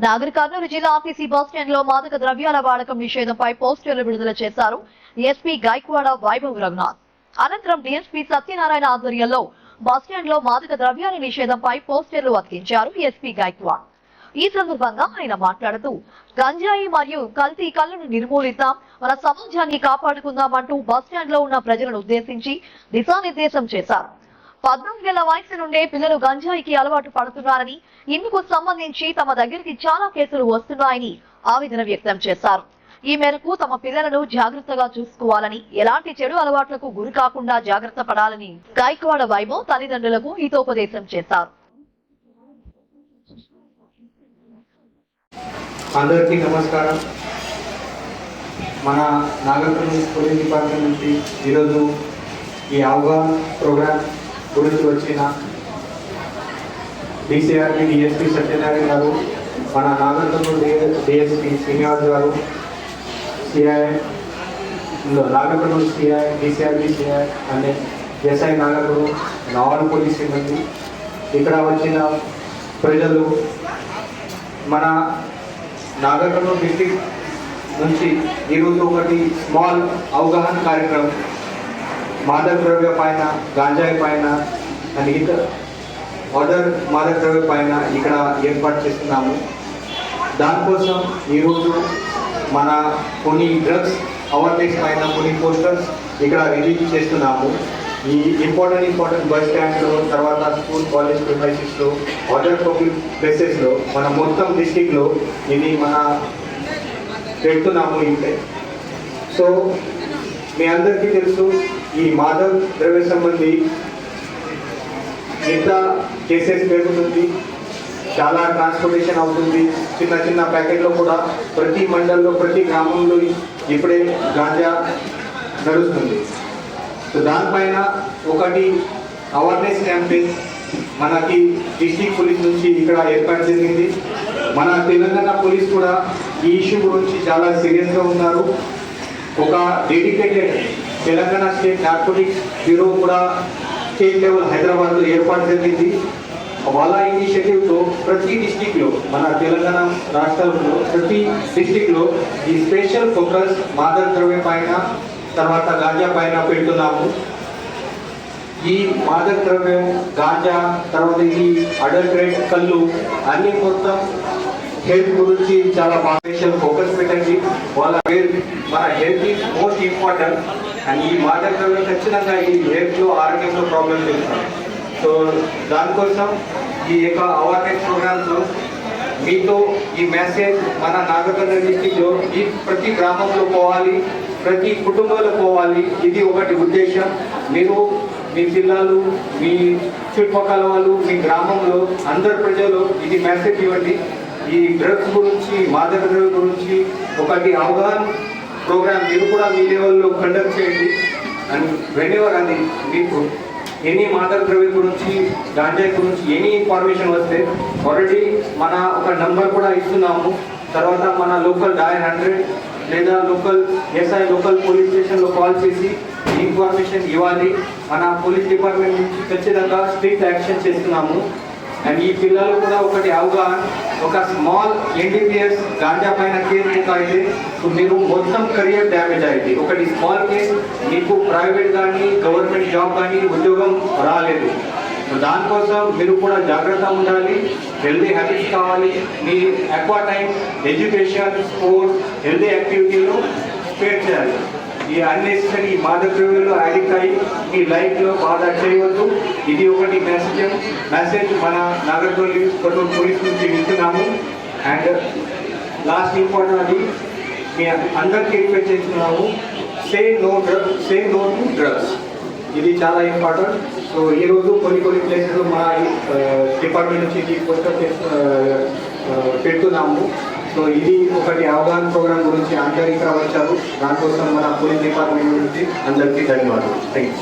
నాగర్ కర్నూలు జిల్లా RTC bus స్టాండ్లో మాదక ద్రవ్యాల వాడకం నిషేధంపై పోస్టర్లు విడుదల చేశారు ఎస్పీ గాయక్వాడ వైభవ్ రఘునాథ్. అనంతరం డిఎస్పీ సత్యనారాయణ ఆధ్వర్యంలో బస్ స్టాండ్లో మాదక ద్రవ్యాల నిషేధంపై పోస్టర్లు అతికించారు ఎస్పీ గాయక్వాడ్. ఈ సందర్భంగా ఆయన మాట్లాడుతూ గంజాయి మరియు కల్తీ కళ్ళను నిర్మూలిస్తాం మన సమాజాన్ని కాపాడుకుందామంటూ బస్ స్టాండ్లో ఉన్న ప్రజలను ఉద్దేశించి దిశానిర్దేశం చేశారు. పద్నాలుగేళ్ళ వయసు నుండే పిల్లలు గంజాయికి అలవాటు పడుతున్నారని ఇందుకు సంబంధించి తమ దగ్గరికి చాలా కేసులు వస్తున్నాయని ఆవేదన వ్యక్తం చేశారు. ఈ మేరకు తమ పిల్లలను జాగ్రత్తగా చూసుకోవాలని ఎలాంటి చెడు అలవాట్లకు గురి కాకుండా జాగ్రత్త పడాలని గాయకవాడ వైభవ్ తల్లిదండ్రులకు హితోపదేశం చేశారు. అందరికీ నమస్కారం. మన నాగర్కర్నూలు పోలీస్ డిపార్ట్మెంట్ నుంచి ఈరోజు ఈ అవగాహన ప్రోగ్రామ్ గురించి వచ్చిన డిసిఆర్పి డిఎస్పి సత్యనారాయణ గారు మన నాగర్కర్నూలు డిఎస్పి శ్రీనివాస్ గారు CI Nagarkurnool CI DCRP CI అనే ఎస్ఐ నాగర్కర్నూలు నావల్ పోలీస్ సిబ్బంది ఇక్కడ వచ్చిన ప్రజలు మన నాగర్కర్నూలు డిస్టిక్ నుంచి ఈరోజు ఒకటి స్మాల్ అవగాహన కార్యక్రమం మాదక ద్రవ్య పైన గాంజాయి పైన అండ్ ఇతర అదర్ మాదక ద్రవ్య పైన ఇక్కడ ఏర్పాటు చేస్తున్నాము. దానికోసం ఈరోజు మన కొన్ని డ్రగ్స్ అవేర్నెస్ పైన కొన్ని పోస్టర్స్ ఇక్కడ రిలీజ్ చేస్తున్నాము. ఈ ఇంపార్టెంట్ ఇంపార్టెంట్ బస్ స్టాండ్లో తర్వాత స్కూల్ కాలేజ్ ప్రిమైసెస్లో అదర్ పబ్లిక్ ప్లేసెస్లో మన మొత్తం డిస్టిక్లో ఇది మన పెడుతున్నాము ఇంటే సో మీ అందరికీ తెలుసు ఈ మాదక ద్రవ్య సంబంధి ఎంత కేసెస్ పెరుగుతుంది చాలా ట్రాన్స్పోర్టేషన్ అవుతుంది. చిన్న చిన్న ప్యాకెట్లో కూడా ప్రతి మండల్లో ప్రతి గ్రామంలో ఇప్పుడే గాంజా నడుస్తుంది. సో దానిపైన ఒకటి అవేర్నెస్ క్యాంపెయిన్ మనకి డిస్టిక్ పోలీస్ నుంచి ఇక్కడ ఏర్పాటు జరిగింది. మన తెలంగాణ పోలీస్ కూడా ఈ ఇష్యూ గురించి చాలా సీరియస్గా ఉన్నారు. ఒక dedicated Telangana state narcotics bureau కూడా స్టేట్ లెవెల్ హైదరాబాద్లో ఏర్పాటు జరిగింది. వాళ్ళ ఇనిషియేటివ్తో ప్రతి డిస్టిక్లో మన తెలంగాణ రాష్ట్రంలో ప్రతి డిస్టిక్లో ఈ స్పెషల్ ఫోకస్ మాదక ద్రవ్య పైన తర్వాత గాంజా పైన పెడుతున్నాము. ఈ మాదక ద్రవ్యం గాంజా తర్వాత ఈ అడల్ట్రేట్ కళ్ళు అన్ని మొత్తం హెల్త్ గురించి చాలా స్పెషల్ ఫోకస్ పెట్టండి. వాళ్ళ మన health is most important. And ఈ మాదక ద్రవ్యం ఖచ్చితంగా ఈ హెల్త్లో ఆరోగ్యంలో ప్రాబ్లమ్స్ చేస్తాం సో దానికోసం ఈ యొక్క అవేర్నెస్ ప్రోగ్రామ్స్ మీతో ఈ మెసేజ్ మన నాగర్కర్ణ డిస్టిక్లో ఈ ప్రతి గ్రామంలో పోవాలి ప్రతి కుటుంబంలో పోవాలి ఇది ఒకటి ఉద్దేశం. మీరు మీ జిల్లాలు మీ చుట్టుపక్కల వాళ్ళు మీ గ్రామంలో అందరు ప్రజలు ఇది మెసేజ్ ఇవ్వండి. ఈ డ్రగ్స్ గురించి మాదక ద్రవ్య గురించి ఒకటి అవగాహన ప్రోగ్రామ్ మీరు కూడా మీ లెవెల్లో కండక్ట్ చేయండి. అండ్ వెనెవర్ అది మీకు ఎనీ మాదక ద్రవ్య గురించి గాంజా గురించి ఎనీ ఇన్ఫర్మేషన్ వస్తే ఆల్రెడీ మన ఒక నంబర్ కూడా ఇస్తున్నాము. తర్వాత మన లోకల్ డయల్ హండ్రెడ్ లేదా లోకల్ ఎస్ఐ లోకల్ పోలీస్ స్టేషన్లో కాల్ చేసి ఇన్ఫర్మేషన్ ఇవ్వాలి. మన పోలీస్ డిపార్ట్మెంట్ నుంచి ఖచ్చితంగా స్ట్రిక్ట్ యాక్షన్ చేస్తున్నాము. అండ్ ఈ పిల్లలు కూడా ఒకటి అవగాహన ఒక స్మాల్ ఎన్డీపీఎస్ గాంజా పైన కేసు బుక్ అయితే సో మీరు మొత్తం కెరియర్ డ్యామేజ్ అయింది. ఒకటి స్మాల్ కేసు మీకు ప్రైవేట్ కానీ గవర్నమెంట్ జాబ్ కానీ ఉద్యోగం రాలేదు. సో దానికోసం మీరు కూడా జాగ్రత్త ఉండాలి. హెల్దీ హ్యాబిట్స్ కావాలి. మీ అక్వా టైం ఎడ్యుకేషన్ స్పోర్ట్స్ హెల్దీ యాక్టివిటీలో ఈ అన్నెసరీ మాదక ద్రవ్యంలో అడిక్ట్ అయ్యి మీ లైఫ్లో బాధ చేయవద్దు. ఇది ఒకటి మెసేజ్ మెసేజ్ మన నాగర్కర్నూలు కొట్టూరు పోలీస్ నుంచి ఇస్తున్నాము అండ్ లాస్ట్ ఇంపార్టెంట్ అది మీ అందరికీ రిక్వెస్ట్ చేస్తున్నాము. Say no drug say no to drugs ఇది చాలా ఇంపార్టెంట్ సో ఈ రోజు కొన్ని కొన్ని ప్లేసెస్ మా డిపార్ట్మెంట్ నుంచి ఇది పోస్టర్ పెడుతున్నాము. సో ఇది ఒకటి అవగాహన ప్రోగ్రామ్ గురించి అందరు వచ్చారు దానికోసం మన పోలీస్ డిపార్ట్మెంట్ నుంచి అందరికీ ధన్యవాదాలు. Thank you